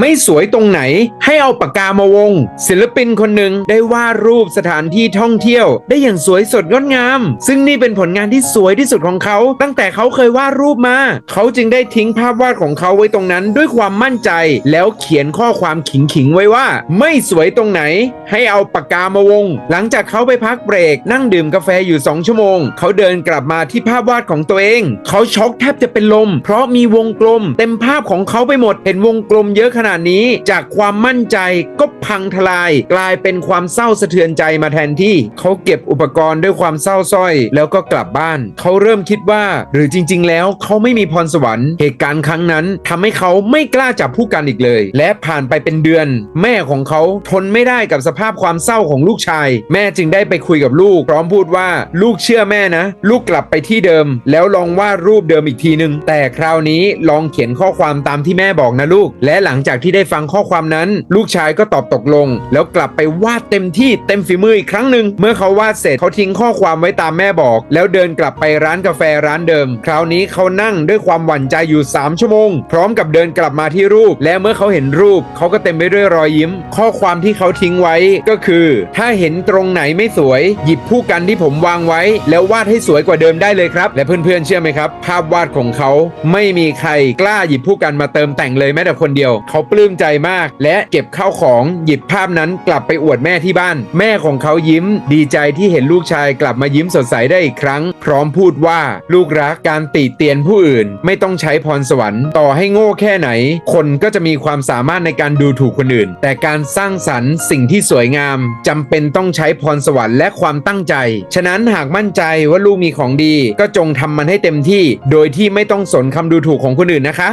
ไม่สวยตรงไหน ให้เอาปากกามาวง ศิลปินคนหนึ่งได้วาดรูปสถานที่ท่องเที่ยว ได้อย่างสวยสดงดงาม ซึ่งนี่เป็นผลงานที่สวยที่สุดของเขา ตั้งแต่เขาเคยวาดรูปมา เขาจึงได้ทิ้งภาพวาดของเขาไว้ตรงนั้นด้วยความมั่นใจ แล้วเขียนข้อความขิงๆไว้ว่า ไม่สวยตรงไหน ให้เอาปากกามาวง หลังจากเขาไปพักเบรก นั่งดื่มกาแฟอยู่ 2 ชั่วโมง เขาเดินกลับมาที่ภาพวาดของตัวเอง เขาช็อกแทบจะเป็นลม เพราะมีวงกลม เต็มภาพของเขาไปหมดเห็นวงกลมเยอะขนาดนี้จากความมั่นใจก็พังทลาย กลายเป็นความเศร้าสะเทือนใจมาแทนที่เขาเก็บอุปกรณ์ด้วยความเศร้าสร้อย แล้วก็กลับบ้าน เขาเริ่มคิดว่า หรือจริง ๆ แล้วเขาไม่มีพรสวรรค์เหตุการณ์ครั้งนั้นทำให้เขาไม่กล้าจับผู้กันอีกเลย และผ่านไปเป็นเดือน แม่ของเขาทนไม่ได้กับสภาพความเศร้าของลูกชาย แม่จึงได้ไปคุยกับลูก พร้อมพูดว่าลูกเชื่อแม่นะ ลูกกลับไปที่เดิม แล้วลองวาดรูปเดิมอีกทีนึงแต่คราวนี้ลองเขียนข้อความตามที่แม่บอกนะลูก และหลังจากที่ได้ฟังข้อความนั้น ลูกชายก็ตอบตกลง แล้วกลับไปวาดเต็มที่เต็มฝีมืออีกครั้งหนึ่งเมื่อเขาวาดเสร็จเขาทิ้งข้อความไว้ตามแม่บอก แล้วเดินกลับไปร้านกาแฟร้านเดิม คราวนี้เขานั่งด้วยความหวั่นใจอยู่ 3 ชั่วโมง พร้อมกับเดินกลับมาที่รูป และเมื่อเขาเห็นรูป เขาก็เต็มไปด้วยรอยยิ้ม ข้อความที่เขาทิ้งไว้ก็คือ ถ้าเห็นตรงไหนไม่สวย หยิบผู้กันที่ผมวางไว้ แล้ววาดให้สวยกว่าเดิมได้เลยครับ และเพื่อนๆเชื่อไหมครับ ภาพวาดของเขาไม่มีใครกล้าหยิบผู้กันมาเติมแต่งเลยแม้แต่คนเดียวเขาปลื้มใจมาก และเก็บข้าวของหยิบภาพนั้นกลับไปอวดแม่ที่บ้าน แม่ของเขายิ้ม ดีใจที่เห็นลูกชายกลับมายิ้มสดใสได้อีกครั้ง พร้อมพูดว่าลูกรักการติเตียนผู้อื่น ไม่ต้องใช้พรสวรรค์ต่อให้โง่แค่ไหน คนก็จะมีความสามารถในการดูถูกคนอื่น แต่การสร้างสรรค์สิ่งที่สวยงามจำเป็นต้องใช้พรสวรรค์และความตั้งใจ ฉะนั้นหากมั่นใจว่าลูกมีของดี ก็จงทำมันให้เต็มที่ โดยที่ไม่ต้องสนคำดูถูกของคนอื่นนะคะ